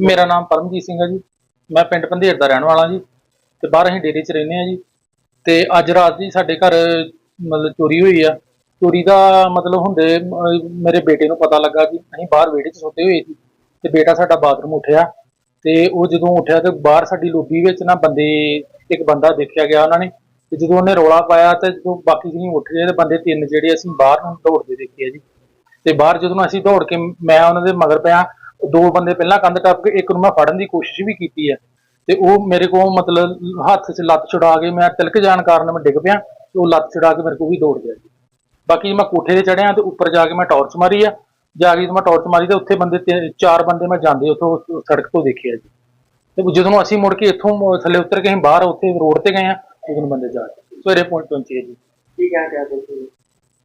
ਮੇਰਾ ਨਾਮ ਪਰਮਜੀਤ ਸਿੰਘ ਹੈ ਜੀ। ਮੈਂ ਪਿੰਡ ਪੰਧੇਰ ਦਾ ਰਹਿਣ ਵਾਲਾ ਜੀ ਤੇ ਬਾਹਰ ਅਸੀਂ ਡੇਰੇ 'ਚ ਰਹਿੰਦੇ ਆ ਜੀ। ਤੇ ਅੱਜ ਰਾਤ ਜੀ ਸਾਡੇ ਘਰ ਮਤਲਬ ਚੋਰੀ ਹੋਈ ਆ। ਚੋਰੀ ਦਾ ਮਤਲਬ ਹੁੰਦੇ, ਮੇਰੇ ਬੇਟੇ ਨੂੰ ਪਤਾ ਲੱਗਾ ਕਿ ਅਸੀਂ ਬਾਹਰ ਵਿਹੜੇ 'ਚ ਸੁੱਤੇ ਹੋਏ ਸੀ ਤੇ ਬੇਟਾ ਸਾਡਾ ਬਾਥਰੂਮ ਉੱਠਿਆ ਤੇ ਉਹ ਜਦੋਂ ਉੱਠਿਆ ਤੇ ਬਾਹਰ ਸਾਡੀ ਲੋਬੀ ਵਿੱਚ ਨਾ ਬੰਦੇ, ਇੱਕ ਬੰਦਾ ਦੇਖਿਆ ਗਿਆ ਉਹਨਾਂ ਨੇ ਤੇ ਜਦੋਂ ਉਹਨੇ ਰੋਲਾ ਪਾਇਆ ਤੇ ਜਦੋਂ ਬਾਕੀ ਜਿਹੀ ਉੱਠ ਗਏ ਤੇ ਬੰਦੇ ਤਿੰਨ ਜਿਹੜੇ ਅਸੀਂ ਬਾਹਰ ਨੂੰ ਦੌੜਦੇ ਦੇਖੇ ਆ ਜੀ। ਤੇ ਬਾਹਰ ਜਦੋਂ ਅਸੀਂ ਦੌੜ ਕੇ ਮੈਂ ਉਹਨਾਂ ਦੇ ਮਗਰ ਪਿਆ ਦੋ ਬੰਦੇ ਪਹਿਲਾਂ ਕੰਧ ਟੱਪ ਕੇ ਇੱਕ ਨੂੰ ਮੈਂ ਫੜਨ ਦੀ ਕੋਸ਼ਿਸ਼ ਵੀ ਕੀਤੀ ਹੈ। ਤੇ ਉਹ ਮੇਰੇ ਕੋਲ ਮਤਲਬ ਹੱਥ 'ਚ ਲੱਤ ਛੁਡਾ ਕੇ ਮੈਂ ਤਿਲਕ ਜਾਣ ਕਾਰਨ ਮੈਂ ਡਿੱਗ ਪਿਆ ਤੇ ਉਹ ਲੱਤ ਛੁਡਾ ਕੇ ਮੇਰੇ ਕੋਲ ਵੀ ਦੌੜ ਗਿਆ ਜੀ। ਬਾਕੀ ਮੈਂ ਕੋਠੇ ਤੇ ਚੜਿਆ ਤੇ ਉੱਪਰ ਜਾ ਕੇ ਮੈਂ ਟਾਰਚ ਮਾਰੀ ਆ। ਜਾ ਕੇ ਮੈਂ ਟਾਰਚ ਮਾਰੀ ਤੇ ਉੱਥੇ ਬੰਦੇ ਤਿੰਨ- ਚਾਰ ਬੰਦੇ ਮੈਂ ਜਾਂਦੇ ਉੱਥੋਂ ਸੜਕ ਤੋਂ ਦੇਖਿਆ ਜੀ। ਤੇ ਜਦੋਂ ਅਸੀਂ ਮੁੜ ਕੇ ਇੱਥੋਂ ਥੱਲੇ ਉਤਰ ਕੇ ਅਸੀਂ ਬਾਹਰ ਉੱਥੇ ਰੋਡ ਤੇ ਗਏ ਆ ਉਦੋਂ ਬੰਦੇ ਜਾ ਕੇ ਸਵੇਰੇ ਪਹੁੰਚ ਪਹੁੰਚੇ ਜੀ। ਕੀ ਕਹਿ ਤੁਸੀਂ?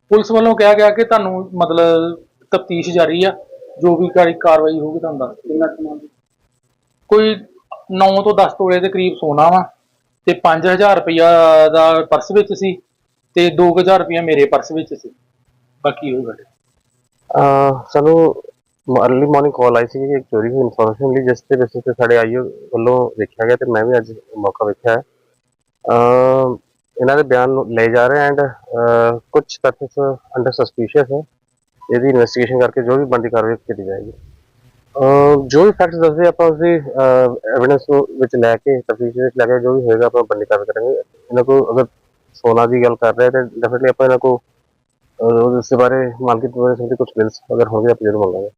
ਪੁਲਿਸ ਵੱਲੋਂ ਕਿਹਾ ਗਿਆ ਕਿ ਤੁਹਾਨੂੰ ਮਤਲਬ ਤਫਤੀਸ਼ ਜਾਰੀ ਆ। ਜੋ ਵੀ ਕਾਰੀ ਕਾਰਵਾਈ ਹੋਊਗੀ ਤੁਹਾਨੂੰ ਦੱਸ ਦਿਓ। ਕਿੰਨਾ ਸਮਾਂ ਜੀ? ਕੋਈ 9 ਤੋਂ 10 ਤੋਲੇ ਦੇ ਕਰੀਬ ਸੋਨਾ ਵਾ ਤੇ 5000 ਰੁਪਇਆ ਦਾ ਪਰਸ ਵਿੱਚ ਸੀ ਤੇ 2000 ਰੁਪਇਆ ਮੇਰੇ ਪਰਸ ਵਿੱਚ ਸੀ ਬਾਕੀ ਉਹ ਗੱਲ ਅਹ ਸਾਨੂੰ ਅਰਲੀ ਮਾਰਨਿੰਗ ਕਾਲ ਆਈ ਸੀ ਕਿ ਇੱਕ ਚੋਰੀ ਦੀ ਇਨਫੋਰਮੇਸ਼ਨ ਮਿਲੀ ਜਿਸ ਦੇ ਬੇਸਿਸ ਤੇ ਸਾਡੇ ਆਈਓ ਵੱਲੋਂ ਦੇਖਿਆ ਗਿਆ ਤੇ ਮੈਂ ਵੀ ਅੱਜ ਮੌਕਾ ਵੇਖਿਆ ਹੈ ਅਹ ਇਹਨਾਂ ਦੇ ਬਿਆਨ ਨੂੰ ਲਏ ਜਾ ਰਹੇ ਐਂਡ ਕੁਝ ਤੱਥ ਅੰਡਰ ਸਸਪੀਸ਼ੀਅਸ ਹੈ ਇਹਦੀ ਇਨਵੈਸਟੀਗੇਸ਼ਨ ਕਰਕੇ ਜੋ ਵੀ ਬੰਦੀ ਕਾਰਵਾਈ ਕੀਤੀ ਜਾਏਗੀ। ਜੋ ਵੀ ਫੈਕਟਸ ਦੱਸਦੇ ਆਪਾਂ ਉਸਦੀ ਐਵੀਡੈਂਸ ਵਿੱਚ ਲੈ ਕੇ, ਤਫਤੀਸ਼ ਵਿੱਚ ਲੈ ਕੇ ਜੋ ਵੀ ਹੋਏਗਾ ਆਪਾਂ ਬੰਦੀ ਕਾਰਵਾਈ ਕਰਾਂਗੇ। ਇਹਨਾਂ ਕੋ ਅਗਰ ਸੋਨਾ ਦੀ ਗੱਲ ਕਰ ਰਹੇ ਤਾਂ ਡੈਫੀਨਿਟਲੀ ਆਪਾਂ ਇਹਨਾਂ ਕੋ ਉਸ ਬਾਰੇ, ਮਾਲਕੀ ਦੇ ਬਾਰੇ ਕੁਝ ਬਿਲਸ ਅਗਰ ਹੋਣਗੇ ਆਪਾਂ ਜ਼ਰੂਰ ਮੰਗਾਂਗੇ